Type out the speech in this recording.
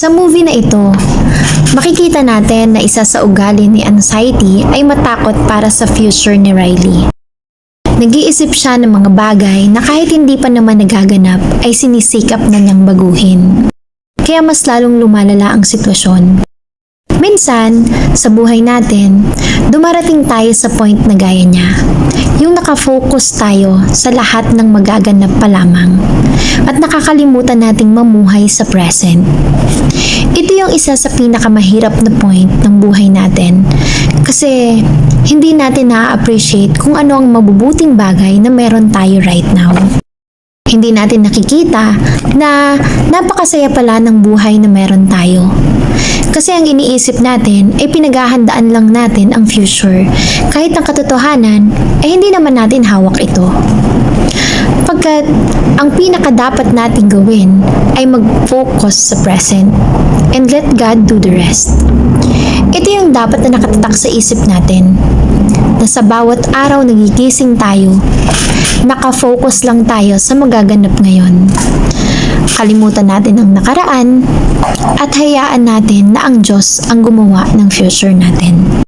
Sa movie na ito, makikita natin na isa sa ugali ni Anxiety ay matakot para sa future ni Riley. Nag-iisip siya ng mga bagay na kahit hindi pa naman nagaganap ay sinisikap na niyang baguhin. Kaya mas lalong lumalala ang sitwasyon. Minsan, sa buhay natin, dumarating tayo sa point na gaya niya. Yung nakafocus tayo sa lahat ng magaganap pa lamang at nakakalimutan nating mamuhay sa present. Ito yung isa sa pinakamahirap na point ng buhay natin kasi hindi natin na-appreciate kung ano ang mabubuting bagay na meron tayo right now. Hindi natin nakikita na napakasaya pala ng buhay na meron tayo. Kasi ang iniisip natin ay pinaghahandaan lang natin ang future kahit ang katotohanan ay hindi naman natin hawak ito. Pagkat ang pinaka dapat nating gawin ay mag-focus sa present and let God do the rest. Ito yung dapat na nakatatak sa isip natin na sa bawat araw nagigising tayo, nakafocus lang tayo sa magaganap ngayon. Kalimutan natin ang nakaraan at hayaan natin na ang Diyos ang gumawa ng future natin.